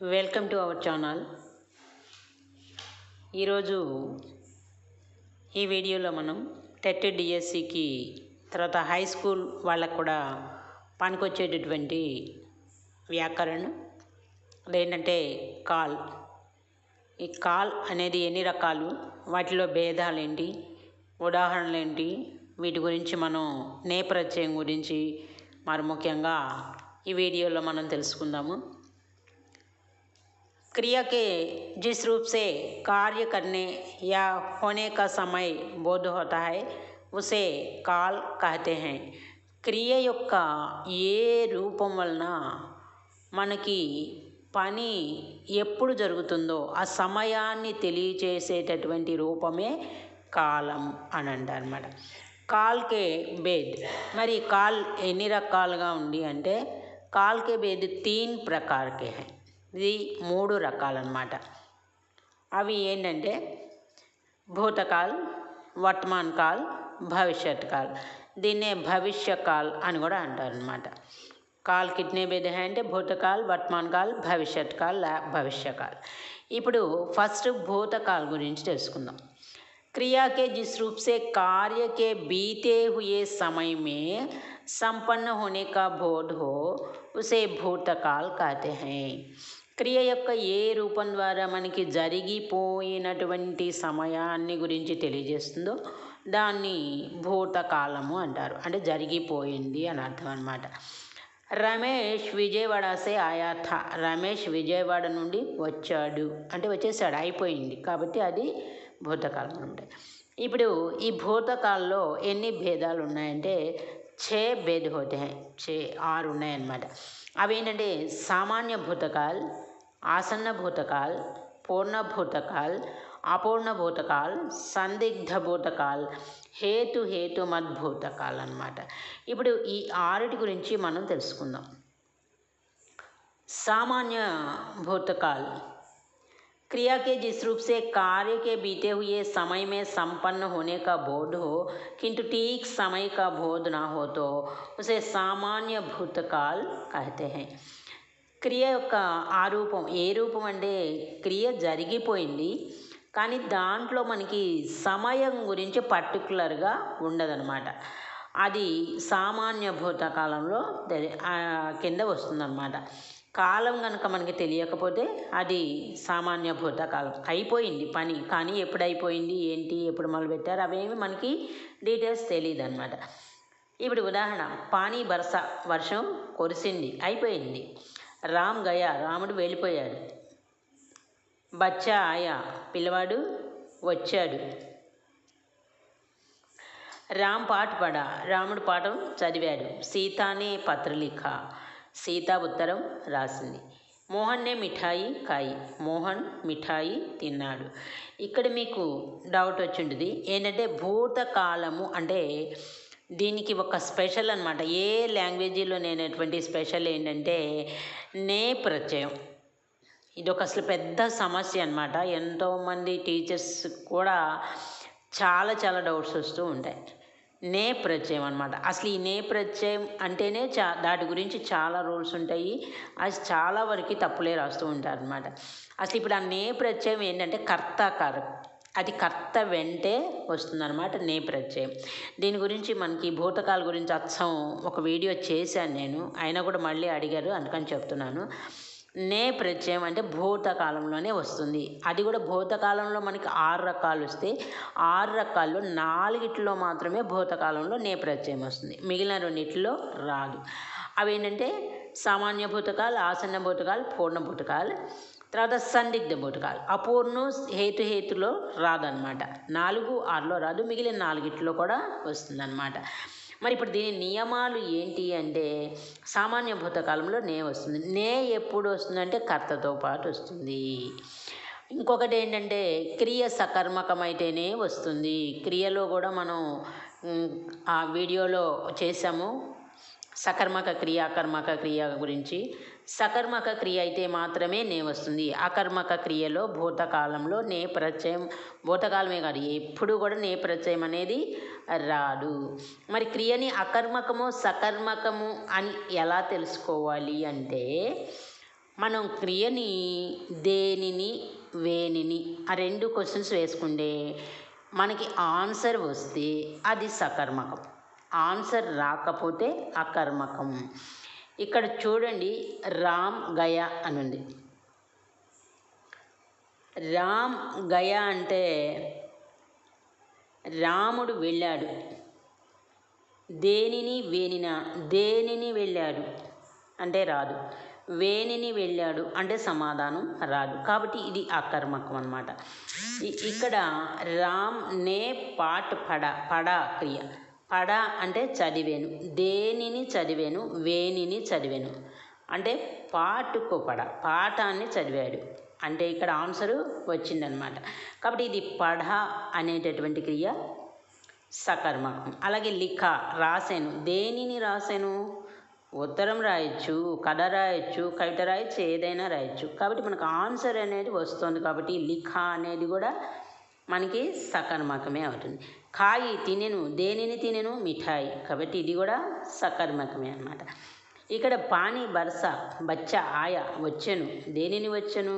Welcome to our channel. ఈరోజు ఈ వీడియోలో మనం టెట్ డిఎస్సికి తర్వాత హై స్కూల్ వాళ్ళకు కూడా పనికొచ్చేటటువంటి వ్యాకరణం అదేంటంటే కాల్. ఈ కాల్ అనేది ఎన్ని రకాలు వాటిలో భేదాలు ఏంటి ఉదాహరణలు ఏంటి వీటి గురించి మనం నేపథ్యం గురించి మరి ముఖ్యంగా ఈ వీడియోలో మనం తెలుసుకుందాము. क्रिया के जिस रूप से कार्य करने या होने का समय बोध होता है उसे కాల్ कहते हैं క్రియ యొక్క ఏ రూపం వలన మనకి పని ఎప్పుడు జరుగుతుందో ఆ సమయాన్ని తెలియచేసేటటువంటి రూపమే కాలం అని అంటారు అనమాట కాల్కే బేద్ మరి కాల్ ఎన్ని రకాలుగా ఉంది అంటే కాల్కే బేద్ తీన్ ప్రకారకే హై ఇది మూడు రకాలన్నమాట అవి ఏంటంటే భూతకాల్ వర్తమాన్ కాల్ భవిష్యత్ కాల్ దీన్నే భవిష్య కాల్ అని కూడా అంటారు అనమాట కాల్ కిట్నే భేద హై అంటే భూతకాల్ వర్తమాన్ కాల్ భవిష్యత్ కాల్ లా భవిష్యకాల్ ఇప్పుడు ఫస్ట్ భూతకాల్ గురించి తెలుసుకుందాం क्रिया के जिस रूप से कार्य के बीते हुए समय में संपन्न होने का बोध हो उसे भूतकाल कहते हैं క్రియ యొక్క ఏ రూపం ద్వారా మనకి జరిగిపోయినటువంటి సమయాన్ని గురించి తెలియజేస్తుందో దాన్ని భూతకాలము అంటారు. అంటే జరిగిపోయింది అని అర్థం అనమాట రమేష్ విజయవాడ సే ఆయా థా. రమేష్ విజయవాడ నుండి వచ్చాడు. అంటే వచ్చేసాడు అయిపోయింది. కాబట్టి అది భూతకాలం అనమాట ఇప్పుడు ఈ భూతకాలంలో ఎన్ని భేదాలు ఉన్నాయంటే ఛే భేద్ హోతే హై ఛే ఆరు ఉన్నాయన్నమాట. అవి ఏంటంటే సామాన్య భూతకాల్ ఆసన్న భూతకాల్ పూర్ణ భూతకాల్ అపూర్ణ భూతకాల్ సందిగ్ధ భూతకాల్ హేతు హేతు మద్భూతకాల్ అనమాట ఇప్పుడు ఈ ఆరుటి గురించి మనం తెలుసుకుందాం सामान्य भूतकाल क्रिया के जिस रूप से कार्य के बीते हुए समय में संपन्न होने का बोध हो किंतु ठीक समय का बोध ना हो तो उसे सामान्य भूतकाल कहते हैं క్రియ యొక్క ఆ రూపం ఏ రూపం అంటే క్రియ జరిగిపోయింది. కానీ దాంట్లో మనకి సమయం గురించి పర్టికులర్గా ఉండదన్నమాట. అది సామాన్య భూతకాలంలో ఆ కింద వస్తుందన్నమాట. కాలం కనుక మనకి తెలియకపోతే అది సామాన్య భూతకాలం అయిపోయింది పని కానీ ఎప్పుడు అయిపోయింది ఏంటి ఎప్పుడు మొదలుపెట్టారు అవేమి మనకి డీటెయిల్స్ తెలియదు అనమాట ఇప్పుడు ఉదాహరణ పానీ బరస వర్షం కురిసింది అయిపోయింది. రామ్ గయా రాముడు వెళ్ళిపోయాడు. బచ్చా ఆయా పిల్లవాడు వచ్చాడు. రామ్ పాట పడా రాముడు పాఠం చదివాడు. సీతానే పత్రలిఖ సీత ఉత్తరం రాసింది. మోహన్నే మిఠాయి కాయి మోహన్ మిఠాయి తిన్నాడు. ఇక్కడ మీకు డౌట్ వచ్చింటుంది ఏంటంటే భూతకాలము అంటే దీనికి ఒక స్పెషల్ అనమాట ఏ లాంగ్వేజీలో నేనటువంటి స్పెషల్ ఏంటంటే నే ప్రత్యయం. ఇది ఒక అసలు పెద్ద సమస్య అనమాట ఎంతోమంది టీచర్స్ కూడా చాలా చాలా డౌట్స్ వస్తూ ఉంటాయి. నే ప్రత్యయం అనమాట అసలు ఈ నే ప్రత్యయం అంటేనే చా దాటి గురించి చాలా రూల్స్ ఉంటాయి. అది చాలా వరకు తప్పులే రాస్తూ ఉంటారు అనమాట అసలు ఇప్పుడు ఆ నే ప్రత్యయం ఏంటంటే కర్తాకారం. అది కర్త వెంటే వస్తుందన్నమాట నే ప్రత్యయం. దీని గురించి మనకి భూతకాల గురించి అచ్చం ఒక వీడియో చేశాను నేను. అయినా కూడా మళ్ళీ అడిగారు అందుకని చెప్తున్నాను. నే ప్రత్యయం అంటే భూతకాలంలోనే వస్తుంది. అది కూడా భూతకాలంలో మనకి ఆరు రకాలు వస్తే ఆరు రకాల్లో నాలుగిట్లో మాత్రమే భూతకాలంలో నే ప్రత్యయం వస్తుంది. మిగిలిన రెండిట్లో రాదు. అవి ఏంటంటే సామాన్య భూతకాలు ఆసన్న భూతకాలు పూర్ణ భూతకాలు తర్వాత సందిగ్ధ బోటకాలు. అపూర్ణం హేతు హేతులో రాదనమాట నాలుగు ఆరులో రాదు మిగిలిన నాలుగిట్లో కూడా వస్తుందన్నమాట. మరి ఇప్పుడు దీని నియమాలు ఏంటి అంటే సామాన్య భూతకాలంలో నే వస్తుంది. నే ఎప్పుడు వస్తుందంటే కర్తతో పాటు వస్తుంది. ఇంకొకటి ఏంటంటే క్రియ సకర్మకమైతేనే వస్తుంది. క్రియలో కూడా మనం ఆ వీడియోలో చేసాము సకర్మక క్రియాకర్మక క్రియ గురించి. సకర్మక క్రియ అయితే మాత్రమే నే వస్తుంది. అకర్మక క్రియలో భూతకాలంలో నే ప్రత్యయం భూతకాలమే కాదు ఎప్పుడు కూడా నే ప్రత్యయం అనేది రాదు. మరి క్రియని అకర్మకము సకర్మకము అని ఎలా తెలుసుకోవాలి అంటే మనం క్రియని దేనిని వేనిని ఆ రెండు క్వశ్చన్స్ వేసుకుంటే మనకి ఆన్సర్ వస్తే అది సకర్మకం. ఆన్సర్ రాకపోతే అకర్మకం. ఇక్కడ చూడండి రామ్ గయ అని ఉంది రామ్ గయ అంటే రాముడు వెళ్ళాడు. దేనిని వేనిన దేనిని వెళ్ళాడు అంటే రాదు. వేనిని వెళ్ళాడు అంటే సమాధానం రాదు. కాబట్టి ఇది అకర్మకం అనమాట ఇక్కడ రామ్ నే పాట్ పడ పడ క్రియ. పడ అంటే చదివాను దేనిని చదివాను వేనిని చదివాను. అంటే పాటుకు పడ పాఠాన్ని చదివాడు. అంటే ఇక్కడ ఆన్సరు వచ్చిందనమాట. కాబట్టి ఇది పడ అనేటటువంటి క్రియ సకర్మకం అలాగే లిఖ రాశాను దేనిని రాశాను ఉత్తరం రాయొచ్చు కథ రాయొచ్చు కవిత రాయొచ్చు ఏదైనా రాయొచ్చు. కాబట్టి మనకు ఆన్సర్ అనేది వస్తుంది కాబట్టి లిఖ అనేది కూడా మనకి సకర్మకమే అవుతుంది. కాయి తినెను దేనిని తినెను? మిఠాయి. కాబట్టి ఇది కూడా సకర్మకమే అనమాట ఇక్కడ పానీ బరస బచ్చ ఆయ వచ్చెను. దేనిని వచ్చెను?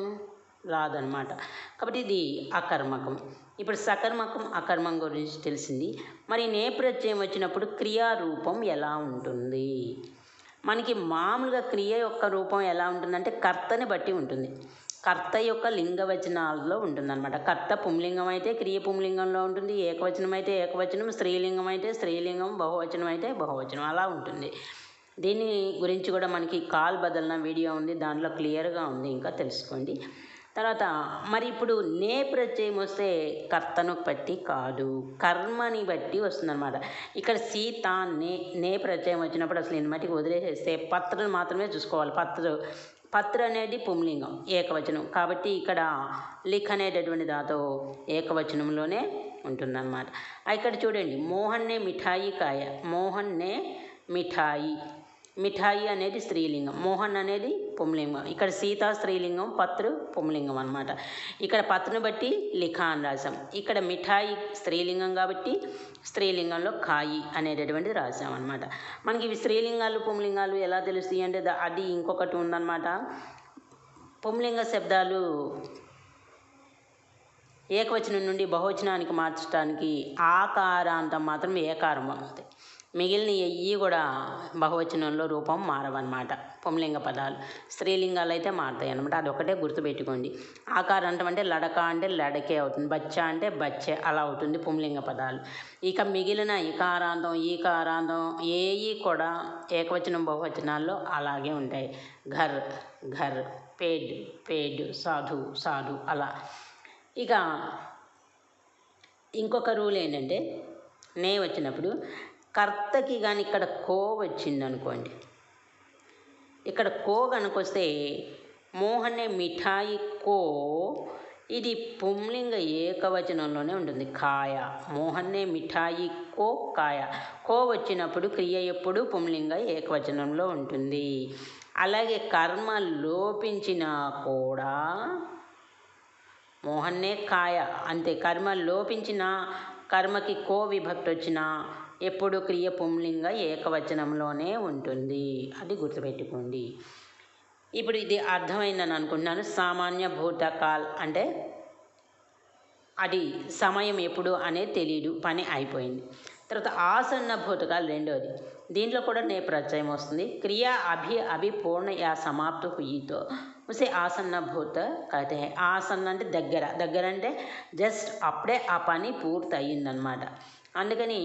రాదనమాట కాబట్టి ఇది అకర్మకం. ఇప్పుడు సకర్మకం అకర్మం గురించి తెలిసింది. మరి నేప్రత్యయం వచ్చినప్పుడు క్రియారూపం ఎలా ఉంటుంది? మనకి మామూలుగా క్రియ యొక్క రూపం ఎలా ఉంటుందంటే కర్తని బట్టి ఉంటుంది. కర్త యొక్క లింగవచనాల్లో ఉంటుందన్నమాట. కర్త పుంలింగం అయితే క్రియ పుంలింగంలో ఉంటుంది ఏకవచనం అయితే ఏకవచనం స్త్రీలింగం అయితే స్త్రీలింగం బహువచనం అయితే బహువచనం అలా ఉంటుంది. దీని గురించి కూడా మనకి కాల్ బదలన వీడియో ఉంది దాంట్లో క్లియర్గా ఉంది ఇంకా తెలుసుకోండి. తర్వాత మరి ఇప్పుడు నే ప్రత్యయం వస్తే కర్తను బట్టి కాదు కర్మని బట్టి వస్తుందన్నమాట. ఇక్కడ సీత నే నే ప్రత్యయం వచ్చినప్పుడు అసలు దీన్ని మట్టికి వదిలేసేస్తే పత్రను మాత్రమే చూసుకోవాలి. పత్ర పత్ర అనేది పుంలింగం ఏకవచనం. కాబట్టి ఇక్కడ లిఖ్ అనేటటువంటి దాతో ఏకవచనంలోనే ఉంటుందన్నమాట. ఇక్కడ చూడండి. మోహన్నే మిఠాయి కాయ. మోహన్నే మిఠాయి. మిఠాయి అనేది స్త్రీలింగం మోహన్ అనేది పుంలింగం. ఇక్కడ సీత స్త్రీలింగం పత్రు పుంలింగం అనమాట ఇక్కడ పత్రుని బట్టి లిఖా అని రాసాం ఇక్కడ మిఠాయి స్త్రీలింగం కాబట్టి స్త్రీలింగంలో కాయి అనేటటువంటిది అనమాట మనకి ఇవి స్త్రీలింగాలు పుంలింగాలు ఎలా తెలుస్తాయి అంటే అది ఇంకొకటి ఉందన్నమాట. పుంలింగ శబ్దాలు ఏకవచనం నుండి బహువచనానికి మార్చడానికి ఆకారాంతం మాత్రం ఏకారం అవుతాయి. మిగిలిన ఎయ్యి కూడా బహువచనంలో రూపం మారవన్నమాట. పుంలింగ పదాలు. స్త్రీలింగాలు అయితే మారుతాయి అనమాట అదొకటే గుర్తుపెట్టుకోండి. ఆకారం అంటే లడక అంటే లడకే అవుతుంది. బచ్చ అంటే బచ్చే. అలా అవుతుంది పుంలింగ పదాలు. ఇక మిగిలిన ఇకారాంతం ఈకారాంతం ఏయి కూడా ఏకవచనం బహువచనాల్లో అలాగే ఉంటాయి. ఘర్ ఘర్ పేడ్ పేడ్ సాధు సాధు అలా. ఇక ఇంకొక రూల్ ఏంటంటే నే వచ్చినప్పుడు కర్తకి కానీ ఇక్కడ కో వచ్చింది అనుకోండి ఇక్కడ కో కనుకొస్తే మోహనే మిఠాయి కో ఇది పుంలింగ ఏకవచనంలోనే ఉంటుంది. కాయ మోహన్నే మిఠాయి కో కాయ. కో వచ్చినప్పుడు క్రియ ఎప్పుడు పుంలింగ ఏకవచనంలో ఉంటుంది. అలాగే కర్మ లోపించినా కూడా మోహన్నే కాయ అంతే. కర్మ లోపించిన కర్మకి కో విభక్తి వచ్చిన ఎప్పుడు క్రియ పుంలింగ ఏకవచనంలోనే ఉంటుంది. అది గుర్తుపెట్టుకోండి. ఇప్పుడు ఇది అర్థమైందని అనుకుంటున్నాను. సామాన్య భూతకాల్ అంటే అది సమయం ఎప్పుడు అనేది తెలియదు పని అయిపోయింది. తర్వాత ఆసన్న భూతకాలు రెండోది. దీంట్లో కూడా నే ప్రత్యయం వస్తుంది. క్రియ అభి అభి పూర్ణ యా సమాప్త హుయితో. ఉసే ఆసన్న భూత కథే. ఆసన్న అంటే దగ్గర. దగ్గర అంటే జస్ట్ అప్పుడే ఆ పని పూర్తి అయ్యిందనమాట అందుకని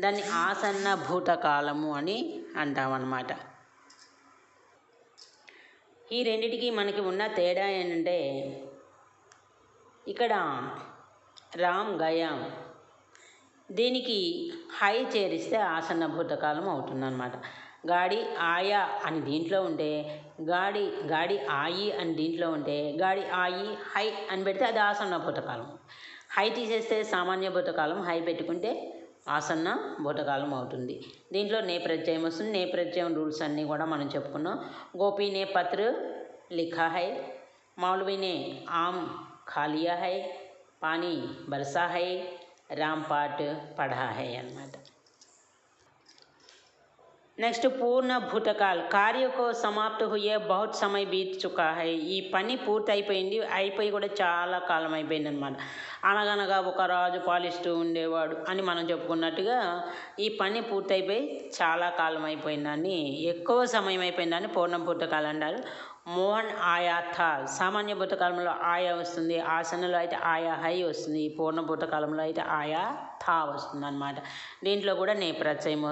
దాన్ని ఆసన్న భూతకాలము అని అంటామన్నమాట. ఈ రెండిటికి మనకి ఉన్న తేడా ఏంటంటే ఇక్కడ రామ్ గయాం దీనికి హై చేరిస్తే ఆసన్న భూతకాలం అవుతుందన్నమాట. గాడి ఆయా అని దీంట్లో ఉంటే గాడి గాడి ఆయి అని దీంట్లో ఉంటే గాడి ఆయి హై అని పెడితే అది ఆసన్న భూతకాలం. హై తీసేస్తే సామాన్య భూతకాలం హై పెట్టుకుంటే ఆసన్న భూతకాలం అవుతుంది. దీంట్లో నే వస్తుంది నే రూల్స్ అన్నీ కూడా మనం చెప్పుకున్నాం. గోపీనే పత్ర లిఖా హై మౌలవీనే ఆమ్ ఖాలియా హై పానీ బర్సా హై రామ్ పాట్ పఢా హై అనమాట నెక్స్ట్ పూర్ణ భూతకాల్ కార్య को समाप्त हुए बहुत समय बीत चुका है ఈ పని పూర్తి అయిపోయింది అయిపోయి కూడా చాలా కాలం అయిపోయింది అనమాట అనగనగా ఒక రాజు పాలిస్తూ ఉండేవాడు అని మనం చెప్పుకున్నట్టుగా ఈ పని పూర్తయిపోయి చాలా కాలం అయిపోయిందని ఎక్కువ సమయం అయిపోయిందని పూర్ణ భూతకాలం అంటారు మోహన్ ఆయా థా సామాన్య భూతకాలంలో ఆయా వస్తుంది ఆసనలో అయితే ఆయా హై వస్తుంది పూర్ణ భూతకాలంలో అయితే ఆయా థా వస్తుంది అనమాట దీంట్లో కూడా నేప్రత్యయం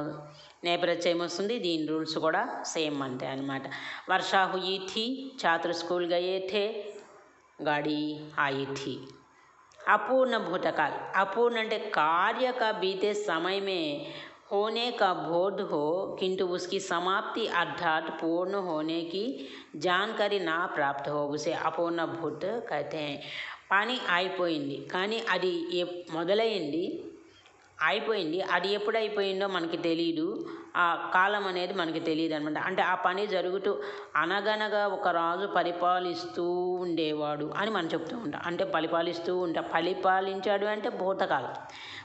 నేప్రత్యయం వస్తుంది దీని రూల్స్ కూడా సేమ్ అంతే అనమాట వర్షా హుయి థీ ఛాత్ర స్కూల్ గయే థే गाड़ी आई थी अपूर्ण भूतकाल अपूर्ण అంటే कार्य का बीते समय में होने का बोध हो किंतु उसकी समाप्ति अर्थात पूर्ण होने की जानकारी ना प्राप्त हो उसे अपूर्ण भूत कहते हैं పని అయిపోయింది కానీ అది ఎప్ మొదలైంది అయిపోయింది. అది ఎప్పుడు అయిపోయిందో మనకి తెలియదు ఆ కాలం అనేది మనకి తెలియదు అనమాట అంటే ఆ పని జరుగుతూ అనగనగా ఒక రాజు పరిపాలిస్తూ ఉండేవాడు అని మనం చెప్తూ ఉంటాం. అంటే పరిపాలిస్తూ ఉంటా పరిపాలించాడు అంటే భూతకాలం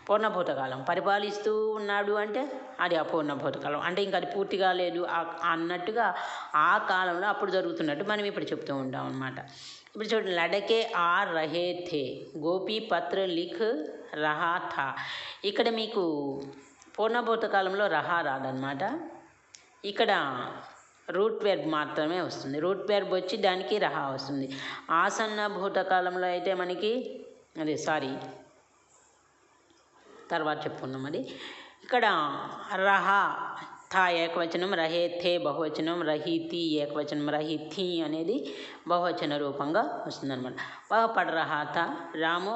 పూర్ణ భూతకాలం పరిపాలిస్తూ ఉన్నాడు అంటే అది అపూర్ణ భూతకాలం అంటే ఇంకా అది పూర్తి కాలేదు. అన్నట్టుగా ఆ కాలంలో అప్పుడు జరుగుతున్నట్టు మనం ఇప్పుడు చెప్తూ ఉంటాం అనమాట ఇప్పుడు చూడండి లడకే ఆ రహే థే గోపి పత్ర లిఖ్ రహా థా. ఇక్కడ మీకు పూర్ణభూత కాలంలో రహా రాదనమాట ఇక్కడ రూట్ వెర్బ్ మాత్రమే వస్తుంది. రూట్ వెర్బ్ వచ్చి దానికి రహా వస్తుంది. ఆసన్న భూతకాలంలో అయితే మనకి అదే సారీ తర్వాత చెప్పుకుందాం మరి ఇక్కడ రహా థా ఏకవచనం రహే థే బహువచనం రహీతి ఏకవచనం రహిథి అనేది బహువచన రూపంగా వస్తుందన్నమాట వహ పడ రహా థా రాము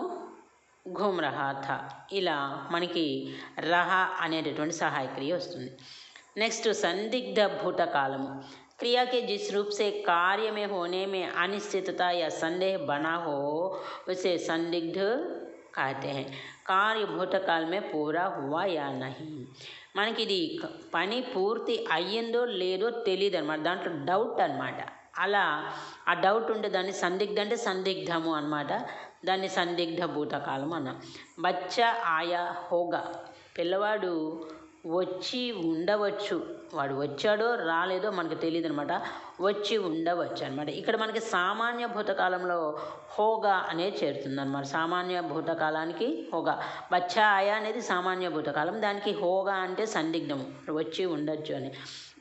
ఘూమ్ రహా థా ఇలా మనకి రహ అనేటటువంటి సహాయక్రియ వస్తుంది నెక్స్ట్ సందిగ్ధ భూతకాలము क्रिया के जिस रूप से कार्य में होने में अनिश्चितता या संदेह बना हो उसे संदिग्ध कहते हैं कार्य भूतकाल में पूरा हुआ या नहीं మనకి ఇది పని పూర్తి అయ్యిందో లేదో తెలియదు అనమాట దాంట్లో డౌట్ అనమాట అలా ఆ డౌట్ ఉంటే దాన్ని సందిగ్ధ అంటే సందిగ్ధము అనమాట దాన్ని సందిగ్ధ భూతకాలం అన్నాం. బచ్చ ఆయా హోగా. పిల్లవాడు వచ్చి ఉండవచ్చు. వాడు వచ్చాడో రాలేదో మనకు తెలియదు అనమాట వచ్చి ఉండవచ్చు అనమాట ఇక్కడ మనకి సామాన్య భూతకాలంలో హోగా అనేది చేరుతుంది అనమాట సామాన్య భూతకాలానికి హోగా. బచ్చాయ అనేది సామాన్య భూతకాలం. దానికి హోగా అంటే సందిగ్ధము. వచ్చి ఉండొచ్చు అని.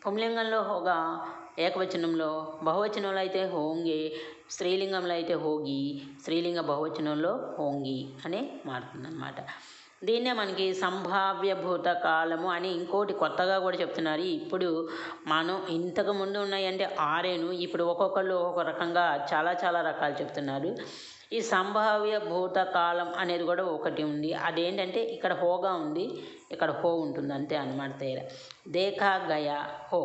పుంలింగంలో హోగా ఏకవచనంలో బహువచనంలో అయితే హోంగి స్త్రీలింగంలో అయితే హోగి స్త్రీలింగ బహువచనంలో హోంగి అనే మారుతుందన్నమాట. దీన్నే మనకి సంభావ్య భూతకాలము అని ఇంకోటి కొత్తగా కూడా చెప్తున్నారు. ఇప్పుడు మనం ఇంతకు ముందు ఉన్నాయంటే ఆరేను ఇప్పుడు ఒక్కొక్కళ్ళు ఒక్కొక్క రకంగా చాలా చాలా రకాలు చెప్తున్నారు. ఈ సంభావ్య భూతకాలం అనేది కూడా ఒకటి ఉంది. అదేంటంటే ఇక్కడ హోగా ఉంది ఇక్కడ హో ఉంటుంది అంతే అనమాట తేడా. దేఖా గయా హో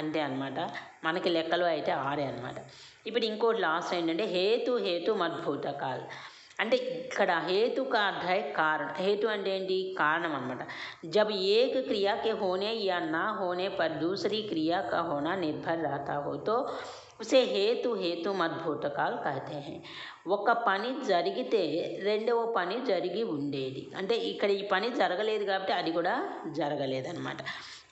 అంతే అనమాట మనకి లెక్కలు అయితే ఆరే అనమాట ఇప్పుడు ఇంకోటి లాస్ట్ ఏంటంటే హేతు హేతు మద్భూతకాల్. అంటే ఇక్కడ हेतु का अर्थ है कारण हेतु అంటే ఏంటి కారణం అనమాట जब एक क्रिया के होने या ना होने पर दूसरी क्रिया का होना निर्भर रहता हो तो उसे हेतु हेतु మద్భూతకాల్ कहते हैं ఒక పని జరిగితే రెండవ పని జరిగి ఉండేది అంటే ఇక్కడ ఈ పని జరగలేదు కాబట్టి అది కూడా జరగలేదన్నమాట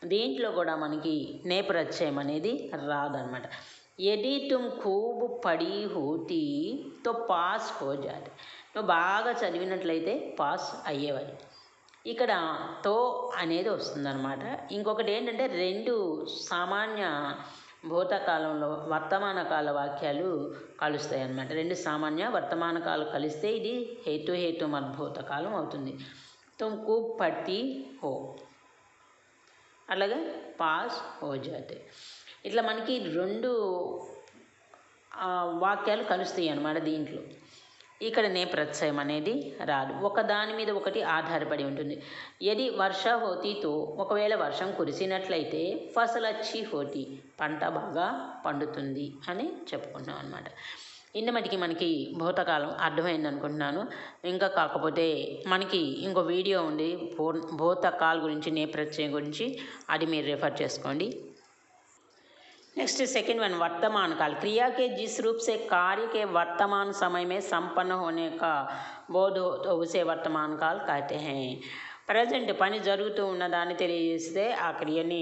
దీంట్లో కూడా మనకి నేపథ్యం అనేది రాదనమాట यदि तुम खूब पढ़ी होती तो పాస్ హో జాతే నువ్వు బాగా చదివినట్లయితే పాస్ అయ్యేవారు ఇక్కడ తో అనేది వస్తుందన్నమాట. ఇంకొకటి ఏంటంటే రెండు సామాన్య భూతకాలంలో వర్తమాన కాల వాక్యాలు కలుస్తాయి అన్నమాట రెండు సామాన్య వర్తమాన కాలు కలిస్తే ఇది హేతు హేతు మద్భూత కాలం అవుతుంది. తుమ్కు పట్టి హో. అలాగే పాస్ హో జాతే. ఇట్లా మనకి రెండు వాక్యాలు కలుస్తాయి అన్నమాట దీంట్లో. ఇక్కడ నేప్రత్యయం అనేది రాదు. ఒక దాని మీద ఒకటి ఆధారపడి ఉంటుంది. ఎది వర్ష హోతీతో ఒకవేళ వర్షం కురిసినట్లయితే ఫసల్ అచ్చి పంట బాగా పండుతుంది అని చెప్పుకున్నాం అనమాట ఇన్ని మటుకి మనకి భూతకాలం అర్థమైంది అనుకుంటున్నాను. ఇంకా కాకపోతే మనకి ఇంకో వీడియో ఉంది. భూ భూతకాల గురించి నేప్రత్యయం గురించి అది మీరు రిఫర్ చేసుకోండి. नेक्स्ट सेकंड वन वर्तमान काल क्रिया के जिस रूप से कार्य के वर्तमान समय में संपन्न होने का बोध हो तो उसे वर्तमान काल कहते हैं ప్రజెంట్ పని జరుగుతూ ఉన్నదాన్ని తెలియజేస్తే ఆ క్రియని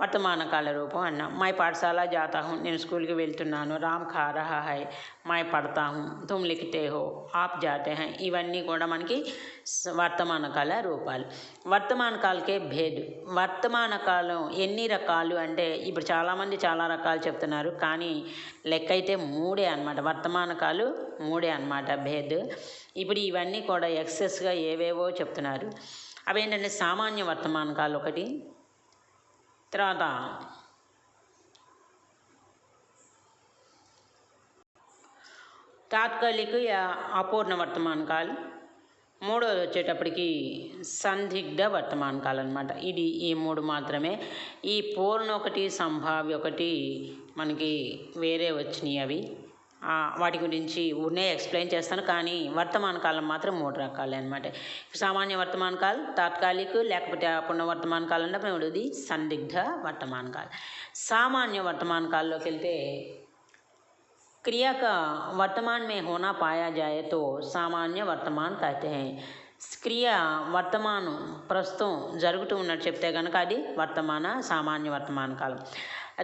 వర్తమాన కాల రూపం అన్నాం మై పాఠశాల జాతా హూँ నేను స్కూల్కి వెళ్తున్నాను రామ్ ఖా రహా హై మాయపడతాము. తుమ్ లిఖితే హో ఆప్ జాతే హై ఇవన్నీ కూడా మనకి వర్తమాన కాల రూపాలు. వర్తమాన కాలకే భేద్. వర్తమాన కాలం ఎన్ని రకాలు అంటే ఇప్పుడు చాలామంది చాలా రకాలు చెప్తున్నారు. కానీ లెక్క అయితే మూడే అనమాట వర్తమాన కాలు మూడే అనమాట భేద్. ఇప్పుడు ఇవన్నీ కూడా ఎక్సెస్గా ఏవేవో చెప్తున్నారు. అవేంటంటే సామాన్య వర్తమాన కాలు ఒకటి. తర్వాత తాత్కాలిక అపూర్ణ వర్తమాన కాల్ మూడోది వచ్చేటప్పటికి సందిగ్ధ వర్తమాన కాలం అనమాట ఇది ఈ మూడు మాత్రమే ఈ పూర్ణ ఒకటి సంభావ్య ఒకటి మనకి వేరే వచ్చినాయి అవి వాటి గురించి ఉన్నే ఎక్స్ప్లెయిన్ చేస్తాను కానీ వర్తమాన కాలం మాత్రం మూడు రకాలే అనమాట సామాన్య వర్తమాన కాల్ తాత్కాలిక లేకపోతే అపూర్ణ వర్తమాన కాలం అంటే మూడోది సందిగ్ధ వర్తమాన కాల్ సామాన్య వర్తమాన కాల్లోకి వెళ్తే क्रिया का वर्तमान में होना पाया जाए तो सामान्य वर्तमान कहते हैं క్రియ వర్తమానం ప్రస్తుతం జరుగుతూ ఉన్నట్టు చెప్తే కనుక అది వర్తమాన సామాన్య వర్తమాన కాలం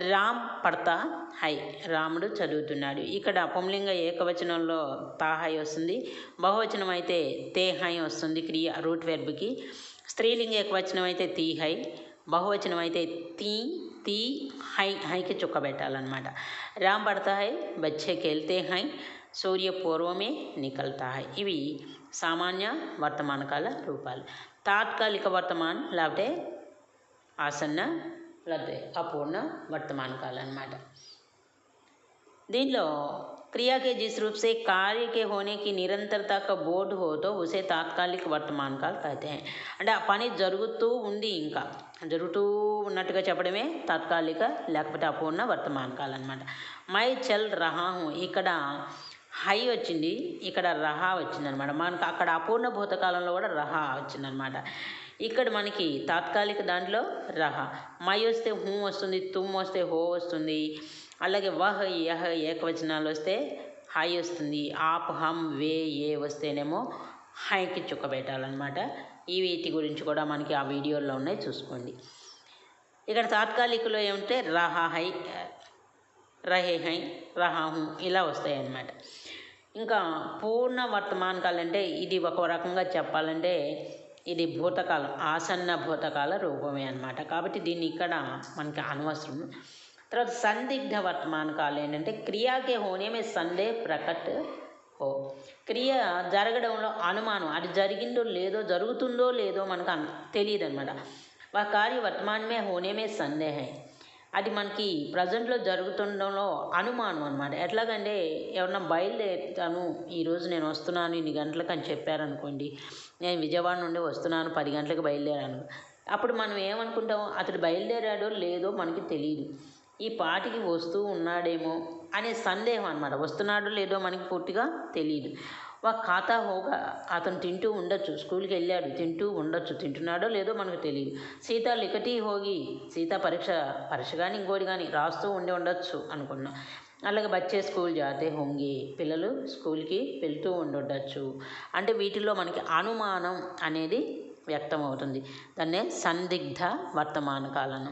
రామ్ పడతా హై రాముడు చదువుతున్నాడు ఇక్కడ పుంలింగ ఏకవచనంలో తాహై వస్తుంది బహువచనం అయితే తే హై వస్తుంది క్రియ రూట్ వెర్బ్కి స్త్రీలింగ ఏకవచనం అయితే తీ హై బహువచనం అయితే తీ తీ హై హైకి చుక్క పెట్టాలన్నమాట రామ్ పడతా హై బచ్చే खेलते हैं సూర్య పూర్వమే నికల్తా హై ఇవి సామాన్య వర్తమాన కాల రూపాలు తాత్కాలిక వర్తమాన్ లేకపోతే ఆసన్న లేకపోతే అపూర్ణ వర్తమాన కాలం అన్నమాట దీనిలో क्रिया के जिस रूप से कार्य के होने की निरंतरता का बोध हो तो उसे తాత్కాలిక వర్తమాన కాల్ कहते हैं అంటే ఆ పని జరుగుతూ ఉంది ఇంకా జరుగుతూ ఉన్నట్టుగా చెప్పడమే తాత్కాలిక లేకపోతే అపూర్ణ వర్తమాన కాలం అనమాట మై చల్ రహా ఇక్కడ హై వచ్చింది ఇక్కడ రహా వచ్చిందనమాట మనకు అక్కడ అపూర్ణ భూతకాలంలో కూడా రహా వచ్చిందనమాట ఇక్కడ మనకి తాత్కాలిక దాంట్లో రహ. మై వస్తే హూ వస్తుంది తుమ్ వస్తే హో వస్తుంది అలాగే వహ్ యహ ఏకవచనాలు వస్తే హై వస్తుంది ఆప్ హమ్ వే ఏ వస్తేనేమో హైకి చుక్క పెట్టాలన్నమాట. ఈ వీటి గురించి కూడా మనకి ఆ వీడియోలో ఉన్నాయి. చూసుకోండి. ఇక్కడ తాత్కాలికలో ఏమంటే రహా హై రహే హై రహాహు ఇలా వస్తాయి అన్నమాట ఇంకా పూర్ణ వర్తమాన కాలం అంటే ఇది ఒక రకంగా చెప్పాలంటే ఇది భూతకాలం ఆసన్న భూతకాల రూపమే అనమాట కాబట్టి దీన్ని ఇక్కడ మనకి అనవసరం. తర్వాత సందిగ్ధ వర్తమాన కాలం ఏంటంటే క్రియాకే హోనేమే సందేహ ప్రకట్ క్రియ జరగడంలో అనుమానం అది జరిగిందో లేదో జరుగుతుందో లేదో మనకు అన్ తెలియదు అనమాట ఆ కార్య వర్తమానమే హోనేమే సందేహం. అది మనకి ప్రజెంట్లో జరుగుతుండంలో అనుమానం అనమాట ఎట్లాగంటే ఎవరన్నా బయలుదేరుతాను ఈరోజు నేను వస్తున్నాను ఇన్ని గంటలకు అని చెప్పారనుకోండి నేను విజయవాడ నుండి వస్తున్నాను పది గంటలకు బయలుదేరాను. అప్పుడు మనం ఏమనుకుంటాం అతడు బయలుదేరాడో లేదో మనకి తెలియదు ఈ పాటికి వస్తూ ఉన్నాడేమో అనే సందేహం అనమాట వస్తున్నాడో లేదో మనకి పూర్తిగా తెలియదు వా ఖాతా హోగా అతను తింటూ ఉండొచ్చు. స్కూల్కి వెళ్ళాడు తింటూ ఉండొచ్చు. తింటున్నాడో లేదో మనకు తెలియదు సీత లికటి హోగి సీత పరీక్ష పరీక్ష కానీ ఇంకోటి కానీ రాస్తూ ఉండి ఉండొచ్చు అనుకున్నా. అలాగే బచ్చే స్కూల్ జాతే హోంగి పిల్లలు స్కూల్కి వెళ్తూ ఉండొచ్చు. అంటే వీటిలో మనకి అనుమానం అనేది వ్యక్తమవుతుంది. దాన్నే సందిగ్ధ వర్తమాన కాలం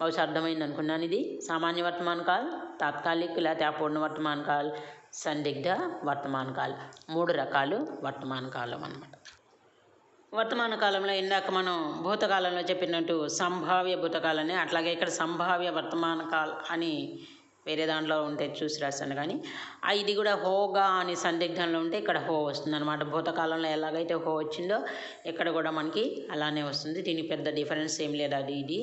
బహుశా అర్థమైంది అనుకున్నాను ఇది. సామాన్య వర్తమాన కాల్ తాత్కాలిక లేకపోతే అపూర్ణ వర్తమాన కాల్ సందిగ్ధ వర్తమాన కాల్. మూడు రకాలు వర్తమాన కాలం అన్నమాట. వర్తమాన కాలంలో ఇందాక మనం భూతకాలంలో చెప్పినట్టు సంభావ్య భూతకాలని అట్లాగే ఇక్కడ సంభావ్య వర్తమాన కాల్ అని వేరే దాంట్లో ఉంటే చూసి రాస్తాను కానీ ఆ ఇది కూడా హోగా అని సందిగ్ధంలో ఉంటే ఇక్కడ హో వస్తుంది అనమాట భూతకాలంలో ఎలాగైతే హో వచ్చిందో ఇక్కడ కూడా మనకి అలానే వస్తుంది దీనికి పెద్ద డిఫరెన్స్ ఏం లేదు అది ఇది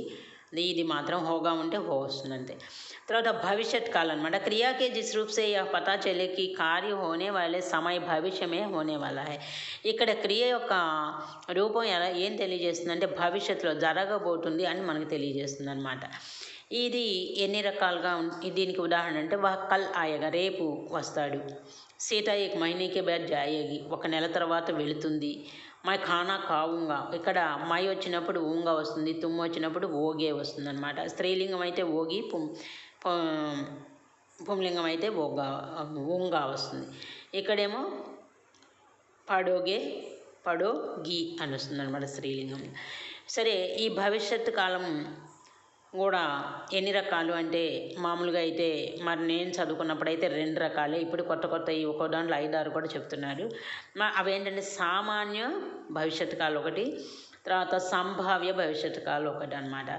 ఇది ఇది మాత్రం హోగా ఉంటే హో వస్తుంది అంతే తర్వాత భవిష్యత్ కాలం అనమాట क्रिया के जिस रूप से यह पता चले कि कार्य होने वाले समय भविष्य में होने वाला है ఇక్కడ క్రియ యొక్క రూపం ఎలా ఏం తెలియజేస్తుంది అంటే భవిష్యత్తులో జరగబోతుంది అని మనకు తెలియజేస్తుంది అనమాట ఇది ఎన్ని రకాలుగా దీనికి ఉదాహరణ అంటే వా కల్ ఆయగా రేపు వస్తాడు. సీత ఏక్ మహిళకే బ్యాడ్ జాయేగి ఒక నెల తర్వాత వెళుతుంది. మై ఖానా కావుంగా ఇక్కడ మై వచ్చినప్పుడు ఊంగా వస్తుంది తుమ్ము వచ్చినప్పుడు ఓగే వస్తుంది అనమాట స్త్రీలింగం అయితే ఓగి పుం పు- పుంలింగం అయితే ఓగా ఊంగా వస్తుంది. ఇక్కడేమో పడోగే పడో గీ అని వస్తుంది అనమాట స్త్రీలింగం. సరే ఈ భవిష్యత్తు కాలం కూడా ఎన్ని రకాలు అంటే మామూలుగా అయితే మరి నేను చదువుకున్నప్పుడు అయితే రెండు రకాలే. ఇప్పుడు కొత్త కొత్త ఈ ఒక్కో దాంట్లో ఐదారు కూడా చెప్తున్నారు. అవేంటంటే సామాన్య భవిష్యత్తు కాలం ఒకటి తర్వాత సంభావ్య భవిష్యత్తు కాలం ఒకటి అనమాట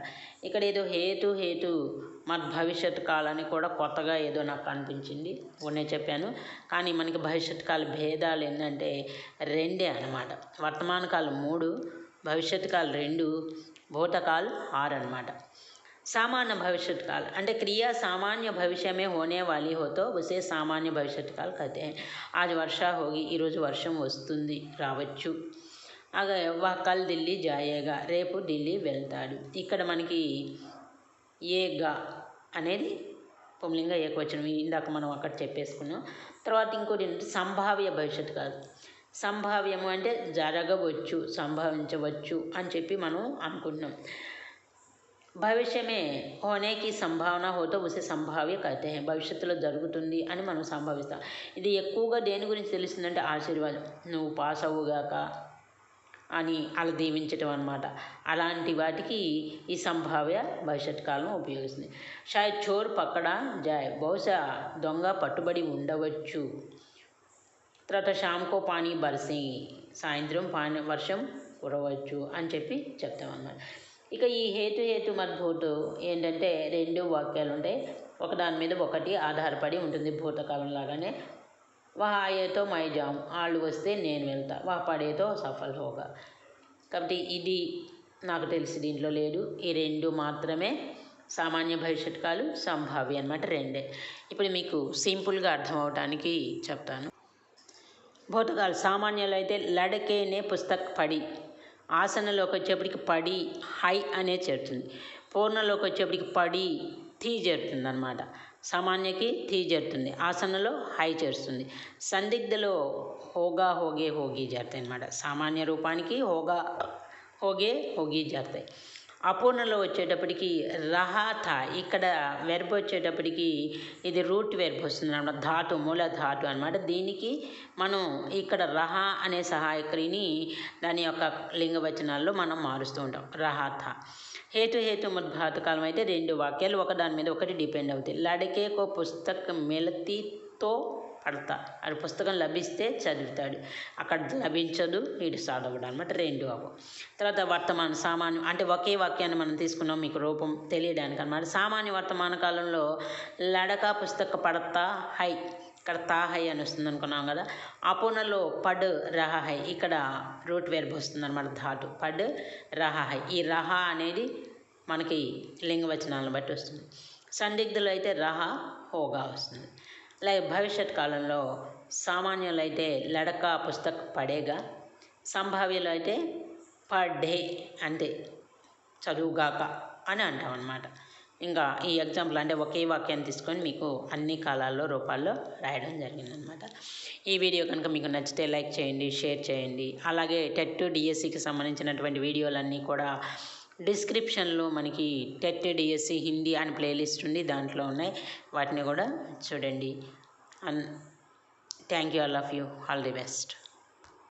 ఇక్కడ ఏదో హేతు హేతు మరి భవిష్యత్ కాలని కూడా కొత్తగా ఏదో నాకు అనిపించింది. ఉన్నే చెప్పాను. కానీ మనకి భవిష్యత్తు కాల భేదాలు ఏంటంటే రెండే అనమాట వర్తమాన కాలం మూడు భవిష్యత్తు కాలం రెండు భూతకాల్ ఆరు అనమాట सामान्य भविष्य काल అంటే क्रिया सामान्य भविष्य में होने वाली हो तो उसे सामान्य भविष्य काल कहते हैं आज वर्षा होगी ఈరోజు వర్షం వస్తుంది రావచ్చు అగా వా కల్ ఢిల్లీ జాయేగా రేపు ఢిల్లీ వెళ్తాడు ఇక్కడ మనకి ఏగా అనేది పుంలింగ ఏకవచనం ఇందాక మనం అక్కడ చెప్పేసుకున్నాం తర్వాత ఇంకోటి ఏంటంటే సంభావ్య భవిష్యత్తు కాదు సంభావ్యము అంటే జరగవచ్చు సంభవించవచ్చు అని చెప్పి మనం అనుకుంటున్నాం భవిష్య హోనేకి సంభావన హోతో ఉసే సంభావ్య కైతే భవిష్యత్తులో జరుగుతుంది అని మనం సంభవిస్తాం. ఇది ఎక్కువగా దేని గురించి తెలుస్తుందంటే ఆశీర్వాదం. నువ్వు పాస్ అవ్వుగాక అని అలా దీవించటం అనమాట అలాంటి వాటికి ఈ సంభావ్య భవిష్యత్ కాలం ఉపయోగిస్తుంది. షాయద్ చోర్ పక్కడా జాయ్. బహుశా దొంగ పట్టుబడి ఉండవచ్చు. తర్వాత షామ్కో పానీ బర్సింగ్ సాయంత్రం పాని వర్షం కురవచ్చు అని చెప్పి చెప్తామన్నమాట ఇక ఈ హేతు హేతు మద్భూతు ఏంటంటే రెండు వాక్యాలు ఉంటాయి ఒకదాని మీద ఒకటి ఆధారపడి ఉంటుంది భూతకాలం లాగానే. వా ఆయేతో మై జామ్ వాళ్ళు వస్తే నేను వెళ్తా. వా పడేతో సఫల్ హోగా. కాబట్టి ఇది నాకు తెలిసి దీంట్లో లేదు. ఈ రెండు మాత్రమే సామాన్య భవిష్యత్ కాలు సంభావ్య అనమాట రెండే. ఇప్పుడు మీకు సింపుల్గా అర్థం అవటానికి చెప్తాను. భూతకాలు సామాన్యులైతే అయితే లడకేనే పుస్తక్ పడి ఆసనలోకి వచ్చేప్పటికి పడి హై అనే చేరుతుంది. పూర్ణలోకి వచ్చేప్పటికి పడి థీ చేరుతుంది అనమాట సామాన్యకి థీ చేరుతుంది. ఆసనలో హై చేరుస్తుంది. సందిగ్ధలో హోగా హోగే హోగి చేరుతాయి అనమాట సామాన్య రూపానికి హోగా హోగే హోగి చేరుతాయి. అపూర్ణలో వచ్చేటప్పటికి రహాత ఇక్కడ వెర్బ్ వచ్చేటప్పటికి ఇది రూట్ వెర్బ్ వస్తుంది అనమాట ధాటు మూల ధాటు అనమాట దీనికి మనం ఇక్కడ రహ అనే సహాయకుడిని దాని యొక్క లింగవచనాల్లో మనం మారుస్తూ ఉంటాం. రహాత హేతు హేతు మద్భాతకాలం అయితే రెండు వాక్యాలు ఒక దాని మీద ఒకటి డిపెండ్ అవుతాయి. లడకే కో పుస్తక్ మెలతితో పడతా. అది పుస్తకం లభిస్తే చదువుతాడు. అక్కడ లభించదు వీడు చదవడం అనమాట రెండు అవు తర్వాత వర్తమాన సామాన్యం అంటే ఒకే వాక్యాన్ని మనం తీసుకున్నాం మీకు రూపం తెలియడానికి అనమాట సామాన్య వర్తమాన కాలంలో లడక పుస్తక పడతా హై ఇక్కడ తా హై అని వస్తుంది అనుకున్నాం కదా. అపోనలో పడ్ రహ హై ఇక్కడ రూట్ వెర్బ్ వస్తుంది అనమాట ధాటు పడ్ రహ హై. ఈ రహ అనేది మనకి లింగవచనాలను బట్టి వస్తుంది. సందిగ్ధులు అయితే రహ హోగా వస్తుంది. లైక్ భవిష్యత్ కాలంలో సామాన్యులు అయితే లడక పుస్తక పడేగా సంభావ్యులు అయితే పడే అంతే చదువుగాక అని అంటాం అనమాట ఇంకా ఈ ఎగ్జాంపుల్ అంటే ఒకే వాక్యాన్ని తీసుకొని మీకు అన్ని కాలాల్లో రూపాల్లో రాయడం జరిగిందనమాట ఈ వీడియో కనుక మీకు నచ్చితే లైక్ చేయండి షేర్ చేయండి. అలాగే టెట్ డిఎస్సికి సంబంధించినటువంటి వీడియోలన్నీ కూడా డిస్క్రిప్షన్లో మనకి టెట్ డిఎస్సి హిందీ అని ప్లేలిస్ట్ ఉంది దాంట్లో ఉన్నాయి. వాటిని కూడా చూడండి. And thank you all of you. All the best.